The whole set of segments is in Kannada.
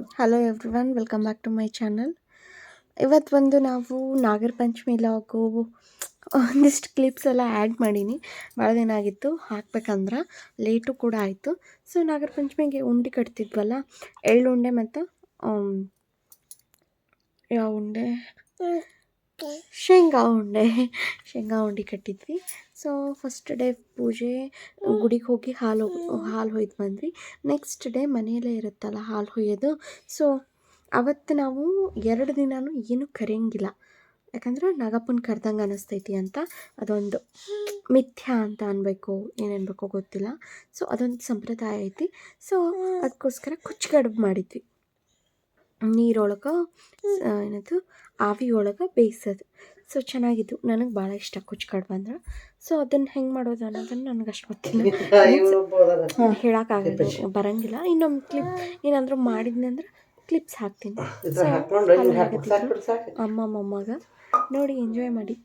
Hello everyone welcome back to my channel ಇವತ್ತು ಒಂದು ನಾವು ನಾಗರ ಪಂಚಮಿ ಲಾಗು ಒಂದಿಷ್ಟು ಕ್ಲಿಪ್ಸ್ ಎಲ್ಲ ಆ್ಯಡ್ ಮಾಡೀನಿ. ಭಾಳ ದಿನ ಆಗಿತ್ತು ಹಾಕ್ಬೇಕಂದ್ರೆ ಲೇಟು ಕೂಡ ಆಯಿತು. ಸೊ ನಾಗರ ಪಂಚಮಿಗೆ ಉಂಡೆ ಕಟ್ತಿದ್ವಲ್ಲ ಎಳ್ಳುಂಡೆ ಮತ್ತು ಯಾವ ಉಂಡೆ. ಶೇಂಗಾ ಉಂಡೆ. ಶೇಂಗಾ ಉಂಡೆ ಕಟ್ಟಿದ್ವಿ. ಸೊ ಫಸ್ಟ್ ಡೇ ಪೂಜೆ ಗುಡಿಗೆ ಹೋಗಿ ಹಾಲು ಹಾಲು ಹೊಯ್ದು ಬಂದ್ವಿ. ನೆಕ್ಸ್ಟ್ ಡೇ ಮನೆಯಲ್ಲೇ ಇರುತ್ತಲ್ಲ ಹಾಲು ಹೊಯ್ಯೋದು. ಸೊ ಅವತ್ತು ನಾವು ಎರಡು ದಿನವೂ ಏನು ಕರೆಯಂಗಿಲ್ಲ. ಯಾಕಂದ್ರೆ ನಾಗಪ್ಪನ ಕರೆದಂಗೆ ಅನ್ನಿಸ್ತೈತಿ ಅಂತ ಅದೊಂದು ಮಿಥ್ಯಾ ಅಂತ ಅನ್ಬೇಕು ಏನನ್ಬೇಕು ಗೊತ್ತಿಲ್ಲ. ಸೊ ಅದೊಂದು ಸಂಪ್ರದಾಯ ಐತಿ. ಸೊ ಅದಕ್ಕೋಸ್ಕರ ಕುಚ್ಚು ಕಡುಬು ಮಾಡಿದ್ವಿ. ನೀರೊಳಗೆ ಏನದು ಆವಿ ಒಳಗೆ ಬೇಯಿಸೋದು. ಸೊ ಚೆನ್ನಾಗಿತ್ತು ನನಗೆ ಭಾಳ ಇಷ್ಟ ಕುಚ್ಚು ಕಡುಬು ಅಂದ್ರೆ ಸೊ ಅದನ್ನು ಹೆಂಗೆ ಮಾಡೋದು ಅನ್ನೋದನ್ನು ನನಗೆ ಅಷ್ಟು ಗೊತ್ತಿಲ್ಲ. ಹೇಳೋಕ್ಕಾಗಲ್ಲ. ಬರಂಗಿಲ್ಲ. ಇನ್ನೊಂದು ಕ್ಲಿಪ್ ಏನಾದರೂ ಮಾಡಿದ್ನಂದ್ರೆ ಕ್ಲಿಪ್ಸ್ ಹಾಕ್ತೀನಿ. ಅಮ್ಮ ಮೊಮ್ಮಗ. ನೋಡಿ ಎಂಜಾಯ್ ಮಾಡಿ.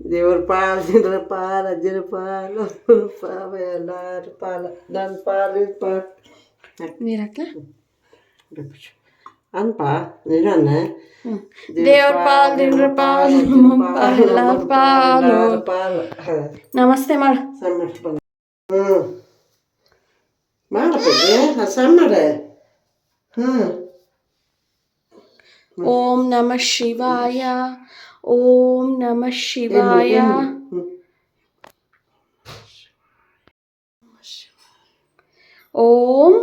ದೇವ್ರ ಪಾಲ ಜನರ ಪಾಲ ಅಜ್ಜರ ಪಾಲ ಅಪ್ಪನ ಪಾಲ್ ಎಲ್ಲಾರ ಪಾಲ ನನ್ನ ಪಾಲ ಇದ್ ಪಾಲ. ನೀರು ಹಾಕ್ಲಾ ಅನ್ಪ ನಿರನ್ನ ದೇವ್ರ ಪಾಲ್ ದಿನ್ರ ಪಾಲ್ ನಮ್ಮ ಪಾಲ್ ಎಲ್ಲಾರ ಪಾಲು ಪಾಲ ನಮಸ್ತೆ ಮಾಡು ಸಣ್ಣ ಬಂದ ಹ್ಞೂ ಮಾಡಪ್ಪ ಸಣ್ಣ ಹ್ಞೂ ಓಂ ನಮ ಶಿವಾಯ ಓಂ ನಮ ಶಿವಾಯ ಓಂ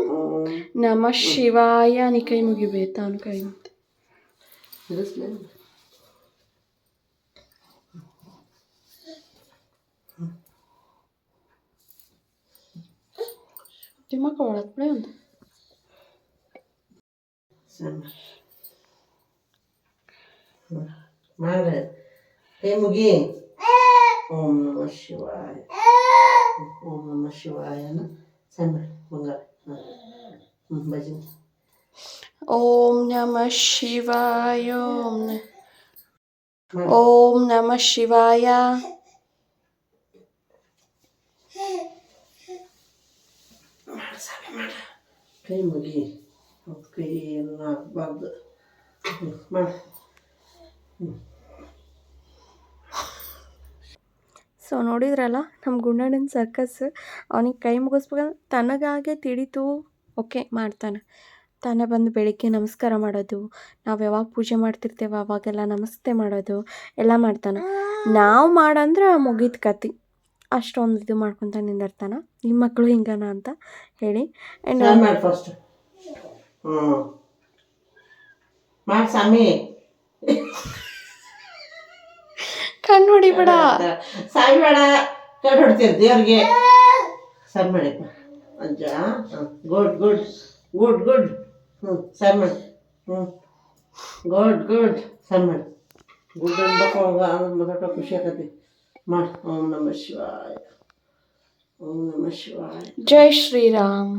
ನಮ ಶಿವಾಯ ನೀ ಕೈ ಮುಗಿಬೇಕು ತಾನು ಕೈ ಮುಗ್ದು ತಿಮ್ಮಕ್ಕ ಒಳತ್ ಬಿಡಿ ಒಂದು ಸಣ್ಣ ಮಾಡ ಕೈ ಮುಗಿ ಓಂ ನಮ ಶಿವಾಯ ಓಂ ನಮ ಶಿವಾಯನ ಸಣ್ಣ ಬಂಗಾರ ಹ್ಞೂ ಭಜನೆ ಓಂ ನಮ ಶಿವಾಯ ಓಂ ನ- ಓಂ ನಮ ಶಿವಾಯ ಕೈ ಮುಗಿ ಅವ್ರ ಕೈ ಏನು ಹಾಕ್ಬಾರ್ದು ಹ್ಞೂ ಮಾಡ ಸೊ ನೋಡಿದ್ರಲ್ಲ ನಮ್ಮ ಗುಂಡಣ್ಣನ ಸರ್ಕಸ್ ಅವನಿಗೆ ಕೈ ಮುಗಿಸ್ಬೇಕಂದ್ರೆ ತನಗಾಗೆ ತಿಳಿತು ಓಕೆ ಮಾಡ್ತಾನೆ. ತಾನೆ ಬಂದು ಬೆಳಿಗ್ಗೆ ನಮಸ್ಕಾರ ಮಾಡೋದು, ನಾವು ಯಾವಾಗ ಪೂಜೆ ಮಾಡ್ತಿರ್ತೇವೆ ಅವಾಗೆಲ್ಲ ನಮಸ್ತೆ ಮಾಡೋದು, ಎಲ್ಲ ಮಾಡ್ತಾನೆ. ನಾವು ಮಾಡಂದ್ರೆ ಮುಗೀತು ಕತಿ. ಅಷ್ಟೊಂದು ಇದು ಮಾಡ್ಕೊತ ನಿಂದಿರ್ತಾನೆ. ನಿಮ್ಮ ಮಕ್ಕಳು ಹಿಂಗನ ಅಂತ ಹೇಳಿ. ಮಾಡಿ ಕಣ್ಣು ಹೊಡಿಬೇಡ ಸಾಯಿ ಬೇಡ ಕಟ್ ಹೊಡ್ತೀರಿ ದೇವ್ರಿಗೆ. ಸರ್ ಮಾಡಿ. ಅಜ್ಜ ಗುಡ್ ಗುಡ್ ಗುಡ್ ಗುಡ್. ಹ್ಞೂ ಸರ್ ಮಾಡಿ. ಹ್ಞೂ ಗುಡ್ ಗುಡ್. ಸರ್ ಮಾಡಿ. ಗುಡ್ ಅನ್ಬೇಕು ಆಮೇಲೆ ಖುಷಿ ಆಗತ್ತೆ. ಮಾಡಿ. ಓಂ ನಮ ಶಿವಾಯ. ಓಂ ನಮ ಶಿವಾಯ. ಜೈ ಶ್ರೀರಾಮ್.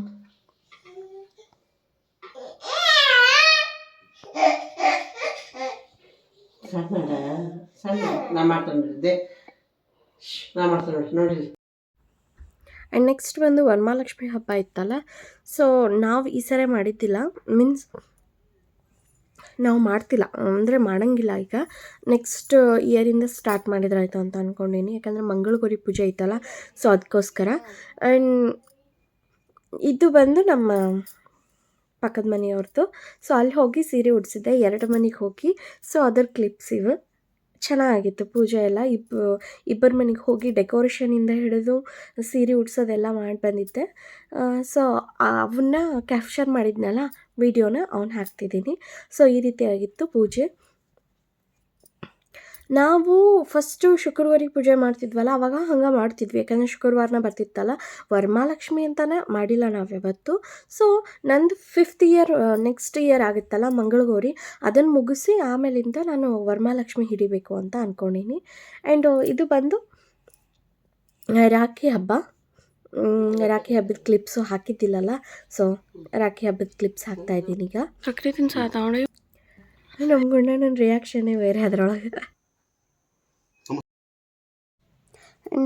ಆ್ಯಂಡ್ ನೆಕ್ಸ್ಟ್ ಬಂದು ವರಮಹಾಲಕ್ಷ್ಮಿ ಹಬ್ಬ ಇತ್ತಲ್ಲ ಸೊ ನಾವು ಈ ಸರಿ ಮಾಡಿದ್ದಿಲ್ಲ. ಮೀನ್ಸ್ ನಾವು ಮಾಡ್ತಿಲ್ಲ, ಅಂದರೆ ಮಾಡಂಗಿಲ್ಲ ಈಗ. ನೆಕ್ಸ್ಟ್ ಇಯರಿಂದ ಸ್ಟಾರ್ಟ್ ಮಾಡಿದ್ರಾಯ್ತು ಅಂತ ಅಂದ್ಕೊಂಡೀನಿ ಯಾಕಂದರೆ ಮಂಗಳಗೌರಿ ಪೂಜೆ ಇತ್ತಲ್ಲ ಸೊ ಅದಕ್ಕೋಸ್ಕರ. ಆ್ಯಂಡ್ ಇದು ಬಂದು ನಮ್ಮ ಪಕ್ಕದ ಮನೆಯವ್ರದ್ದು ಸೊ ಅಲ್ಲಿ ಹೋಗಿ ಸೀರೆ ಉಡಿಸಿದ್ದೆ. ಎರಡು ಮನೆಗೆ ಹೋಗಿ. ಸೊ ಅದರ ಕ್ಲಿಪ್ಸ್ ಇವು. ಚೆನ್ನಾಗಿತ್ತು ಪೂಜೆ ಎಲ್ಲ. ಇಬ್ಬ ಇಬ್ಬರ ಮನೆಗೆ ಹೋಗಿ ಡೆಕೋರೇಷನಿಂದ ಹಿಡಿದು ಸೀರೆ ಉಡ್ಸೋದೆಲ್ಲ ಮಾಡಿ ಬಂದಿದ್ದೆ. ಸೊ ಅವನ್ನ ಕ್ಯಾಪ್ಚರ್ ಮಾಡಿದ್ನಲ್ಲ ವಿಡಿಯೋನ ಅವ್ನು ಹಾಕ್ತಿದ್ದೀನಿ. ಸೊ ಈ ರೀತಿಯಾಗಿತ್ತು ಪೂಜೆ. ನಾವು ಫಸ್ಟು ಶುಕ್ರವಾರಿಗೆ ಪೂಜೆ ಮಾಡ್ತಿದ್ವಲ್ಲ ಅವಾಗ ಹಂಗೆ ಮಾಡ್ತಿದ್ವಿ. ಯಾಕಂದರೆ ಶುಕ್ರವಾರನ ಬರ್ತಿತ್ತಲ್ಲ ವರಮಹಾಲಕ್ಷ್ಮಿ ಅಂತಲೇ ಮಾಡಿಲ್ಲ ನಾವು ಯಾವತ್ತು ಸೊ ನಂದು ಫಿಫ್ತ್ ಇಯರ್ ನೆಕ್ಸ್ಟ್ ಇಯರ್ ಆಗುತ್ತಲ್ಲ ಮಂಗಳಗೌರಿ ಅದನ್ನು ಮುಗಿಸಿ ಆಮೇಲಿಂದ ನಾನು ವರ್ಮಾಲಕ್ಷ್ಮಿ ಹಿಡಿಬೇಕು ಅಂತ ಅಂದ್ಕೊಂಡೀನಿ ಆ್ಯಂಡ್ ಇದು ಬಂದು ರಾಖಿ ಹಬ್ಬ. ರಾಖಿ ಹಬ್ಬದ ಕ್ಲಿಪ್ಸು ಹಾಕಿದ್ದಿಲ್ಲಲ್ಲ ಸೊ ರಾಖಿ ಹಬ್ಬದ ಕ್ಲಿಪ್ಸ್ ಹಾಕ್ತಾ ಇದ್ದೀನಿ ಈಗ. ಸಕ್ರೆ ತಿನ್ಸ ತಗೊಂಡು ನಮ್ಮ ಗುಂಡ ನನ್ನ ರಿಯಾಕ್ಷನ್ನೇ ಬೇರೆ ಅದರೊಳಗೆ.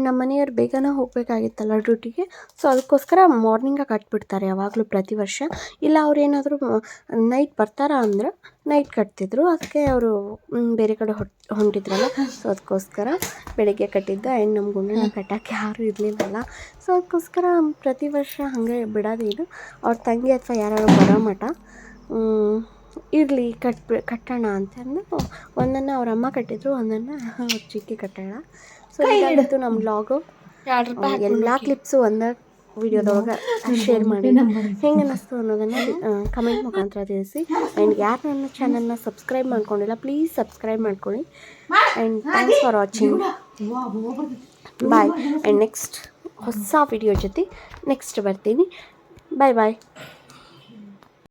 ನಮ್ಮ ಮನೆಯವ್ರು ಬೇಗನೆ ಹೋಗಬೇಕಾಗಿತ್ತಲ್ಲ ಡ್ಯೂಟಿಗೆ ಸೊ ಅದಕ್ಕೋಸ್ಕರ ಮಾರ್ನಿಂಗಾಗಿ ಕಟ್ಬಿಡ್ತಾರೆ ಯಾವಾಗಲೂ ಪ್ರತಿ ವರ್ಷ. ಇಲ್ಲ ಅವ್ರು ಏನಾದರೂ ನೈಟ್ ಬರ್ತಾರಾ ಅಂದ್ರೆ ನೈಟ್ ಕಟ್ತಿದ್ರು. ಅದಕ್ಕೆ ಅವರು ಬೇರೆ ಕಡೆ ಹೊಟ್ ಹೊಂಟಿದ್ರಲ್ಲ ಸೊ ಅದಕ್ಕೋಸ್ಕರ ಬೆಳಗ್ಗೆ ಕಟ್ಟಿದ್ದ ಆ್ಯಂಡ್ ನಮ್ಮ ಗುಂಡನ ಕಟ್ಟಕ್ಕೆ ಯಾರೂ ಇರಲಿಲ್ಲಲ್ಲ. ಸೊ ಅದಕ್ಕೋಸ್ಕರ ಪ್ರತಿ ವರ್ಷ ಹಾಗೆ ಬಿಡೋದು ಇದು. ಅವ್ರ ತಂಗಿ ಅಥವಾ ಯಾರು ಬರೋ ಮಠ ಇರಲಿ ಕಟ್ ಕಟ್ಟೋಣ ಅಂತಂದು ಒಂದನ್ನು ಅವ್ರ ಅಮ್ಮ ಕಟ್ಟಿದ್ರು ಒಂದನ್ನು ಅವ್ರ ಚಿಕ್ಕಿ ಕಟ್ಟೋಣ. ಸೊ ಇದಾಗಿತ್ತು ನಮ್ಮ ಬ್ಲಾಗು ಎಲ್ಲ ಕ್ಲಿಪ್ಸು ಒಂದೇ ವಿಡಿಯೋದೊಳಗೆ ಶೇರ್ ಮಾಡಿ. ಹೆಂಗೆ ಅನ್ನಿಸ್ತು ಅನ್ನೋದನ್ನು ಕಮೆಂಟ್ ಮುಖಾಂತರ ತಿಳಿಸಿ. ಆ್ಯಂಡ್ ಯಾರು ನನ್ನ ಚಾನಲ್ನ ಸಬ್ಸ್ಕ್ರೈಬ್ ಮಾಡ್ಕೊಂಡಿಲ್ಲ ಪ್ಲೀಸ್ ಸಬ್ಸ್ಕ್ರೈಬ್ ಮಾಡ್ಕೊಳ್ಳಿ. And thanks for watching bye and next ಹೊಸ ವಿಡಿಯೋ ಜೊತೆ ನೆಕ್ಸ್ಟ್ ಬರ್ತೀನಿ. Bye bye